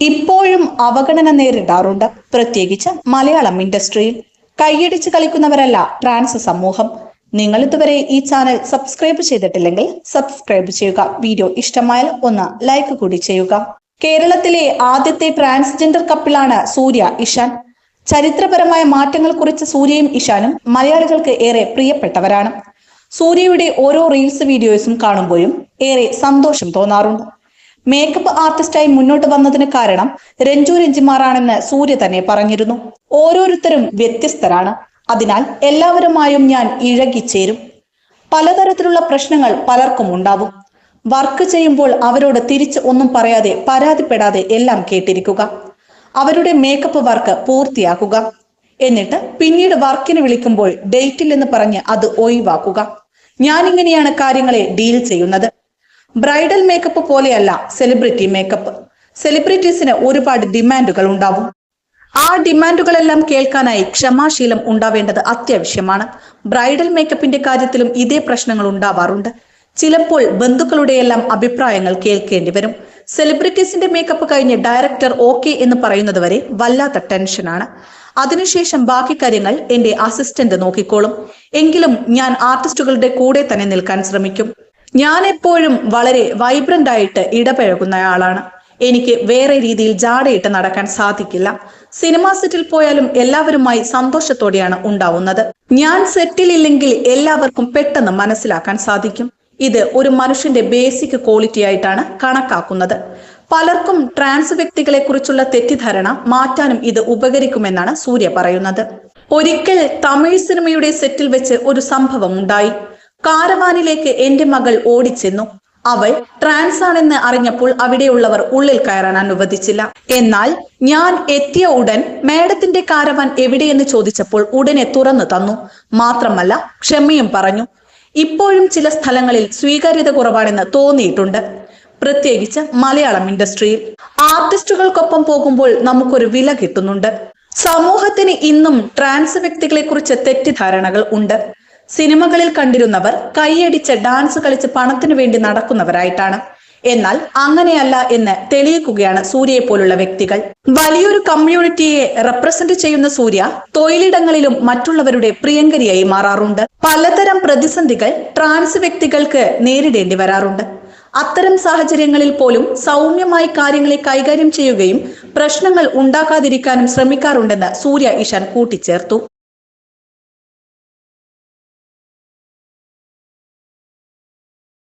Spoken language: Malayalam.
ഇപ്പോഴും അവഗണന നേരിടാറുണ്ട്. പ്രത്യേകിച്ച് മലയാളം ഇൻഡസ്ട്രിയിൽ. കൈയടിച്ച് കളിക്കുന്നവരല്ല ട്രാൻസ് സമൂഹം. നിങ്ങൾ ഇതുവരെ ഈ ചാനൽ സബ്സ്ക്രൈബ് ചെയ്തിട്ടില്ലെങ്കിൽ സബ്സ്ക്രൈബ് ചെയ്യുക. വീഡിയോ ഇഷ്ടമായാൽ ഒന്ന് ലൈക്ക് കൂടി ചെയ്യുക. കേരളത്തിലെ ആദ്യത്തെ ട്രാൻസ്ജെൻഡർ കപ്പിളാണ് സൂര്യ ഇഷാൻ. ചരിത്രപരമായ മാറ്റങ്ങൾ കുറിച്ച സൂര്യയും ഇഷാനും മലയാളികൾക്ക് ഏറെ പ്രിയപ്പെട്ടവരാണ്. സൂര്യയുടെ ഓരോ റീൽസ് വീഡിയോസും കാണുമ്പോഴും ഏറെ സന്തോഷം തോന്നാറുണ്ട്. മേക്കപ്പ് ആർട്ടിസ്റ്റായി മുന്നോട്ട് വന്നതിന് കാരണം രഞ്ജു രഞ്ജിമാറാണെന്ന് സൂര്യ തന്നെ പറഞ്ഞിരുന്നു. ഓരോരുത്തരും വ്യത്യസ്തരാണ്. അതിനാൽ എല്ലാവരുമായും ഞാൻ ഇഴകിച്ചേരും പലതരത്തിലുള്ള പ്രശ്നങ്ങൾ പലർക്കും ഉണ്ടാവും. വർക്ക് ചെയ്യുമ്പോൾ അവരോട് തിരിച്ച് ഒന്നും പറയാതെ പരാതിപ്പെടാതെ എല്ലാം കേട്ടിരിക്കുക. അവരുടെ മേക്കപ്പ് വർക്ക് പൂർത്തിയാക്കുക. എന്നിട്ട് പിന്നീട് വർക്കിന് വിളിക്കുമ്പോൾ ഡേറ്റിൽ എന്ന് പറഞ്ഞ് അത് ഒഴിവാക്കുക. ഞാനിങ്ങനെയാണ് കാര്യങ്ങളെ ഡീൽ ചെയ്യുന്നത്. ബ്രൈഡൽ മേക്കപ്പ് പോലെയല്ല സെലിബ്രിറ്റി മേക്കപ്പ്. സെലിബ്രിറ്റീസിന് ഒരുപാട് ഡിമാൻഡുകൾ ഉണ്ടാവും. ആ ഡിമാൻഡുകളെല്ലാം കേൾക്കാനായി ക്ഷമാശീലം ഉണ്ടാവേണ്ടത് അത്യാവശ്യമാണ്. ബ്രൈഡൽ മേക്കപ്പിന്റെ കാര്യത്തിലും ഇതേ പ്രശ്നങ്ങൾ ഉണ്ടാവാറുണ്ട്. ചിലപ്പോൾ ബന്ധുക്കളുടെയെല്ലാം അഭിപ്രായങ്ങൾ കേൾക്കേണ്ടി വരും. സെലിബ്രിറ്റീസിന്റെ മേക്കപ്പ് കഴിഞ്ഞ് ഡയറക്ടർ ഓക്കെ എന്ന് പറയുന്നത് വരെ വല്ലാത്ത ടെൻഷനാണ്. അതിനുശേഷം ബാക്കി കാര്യങ്ങൾ എന്റെ അസിസ്റ്റന്റ് നോക്കിക്കോളും. എങ്കിലും ഞാൻ ആർട്ടിസ്റ്റുകളുടെ കൂടെ തന്നെ നിൽക്കാൻ ശ്രമിക്കും. ഞാൻ എപ്പോഴും വളരെ വൈബ്രന്റ് ആയിട്ട് ഇടപഴകുന്നയാളാണ്. എനിക്ക് വേറെ രീതിയിൽ ജാടയിട്ട് നടക്കാൻ സാധിക്കില്ല. സിനിമാ സെറ്റിൽ പോയാലും എല്ലാവരുമായി സന്തോഷത്തോടെയാണ് ഉണ്ടാവുന്നത്. ഞാൻ സെറ്റിൽ ഇല്ലെങ്കിൽ എല്ലാവർക്കും പെട്ടെന്ന് മനസ്സിലാക്കാൻ സാധിക്കും. ഇത് ഒരു മനുഷ്യന്റെ ബേസിക് ക്വാളിറ്റി ആയിട്ടാണ് കണക്കാക്കുന്നത്. പലർക്കും ട്രാൻസ് വ്യക്തികളെ കുറിച്ചുള്ള തെറ്റിദ്ധാരണ മാറ്റാനും ഇത് ഉപകരിക്കുമെന്നാണ് സൂര്യ പറയുന്നത്. ഒരിക്കൽ തമിഴ് സിനിമയുടെ സെറ്റിൽ വെച്ച് ഒരു സംഭവം ഉണ്ടായി. കാരവാനിലേക്ക് എന്റെ മകൾ ഓടിച്ചെന്നു. അവൾ ട്രാൻസ് ആണെന്ന് അറിഞ്ഞപ്പോൾ അവിടെയുള്ളവർ ഉള്ളിൽ കയറാൻ അനുവദിച്ചില്ല. എന്നാൽ ഞാൻ എത്തിയ ഉടൻ മേഡത്തിന്റെ കാരവാൻ എവിടെയെന്ന് ചോദിച്ചപ്പോൾ ഉടനെ തുറന്നു തന്നു. മാത്രമല്ല ക്ഷമയും പറഞ്ഞു. ഇപ്പോഴും ചില സ്ഥലങ്ങളിൽ സ്വീകാര്യത കുറവാണെന്ന് തോന്നിയിട്ടുണ്ട്. പ്രത്യേകിച്ച് മലയാളം ഇൻഡസ്ട്രിയിൽ. ആർട്ടിസ്റ്റുകൾക്കൊപ്പം പോകുമ്പോൾ നമുക്കൊരു വില കിട്ടുന്നുണ്ട്. സമൂഹത്തിന് ഇന്നും ട്രാൻസ് വ്യക്തികളെ കുറിച്ച് തെറ്റിദ്ധാരണകൾ ഉണ്ട്. സിനിമകളിൽ കണ്ടിരുന്നവർ കൈയടിച്ച് ഡാൻസ് കളിച്ച് പണത്തിനു വേണ്ടി നടക്കുന്നവരായിട്ടാണ്. എന്നാൽ അങ്ങനെയല്ല എന്ന് തെളിയിക്കുകയാണ് സൂര്യയെ പോലുള്ള വ്യക്തികൾ. വലിയൊരു കമ്മ്യൂണിറ്റിയെ റെപ്രസെന്റ് ചെയ്യുന്ന സൂര്യ തൊഴിലിടങ്ങളിലും മറ്റുള്ളവരുടെ പ്രിയങ്കരിയായി മാറാറുണ്ട്. പലതരം പ്രതിസന്ധികൾ ട്രാൻസ് വ്യക്തികൾക്ക് നേരിടേണ്ടി വരാറുണ്ട്. അത്തരം സാഹചര്യങ്ങളിൽ പോലും സൗമ്യമായി കാര്യങ്ങളെ കൈകാര്യം ചെയ്യുകയും പ്രശ്നങ്ങൾ ഉണ്ടാക്കാതിരിക്കാനും ശ്രമിക്കാറുണ്ടെന്ന് സൂര്യ ഇഷാൻ കൂട്ടിച്ചേർത്തു.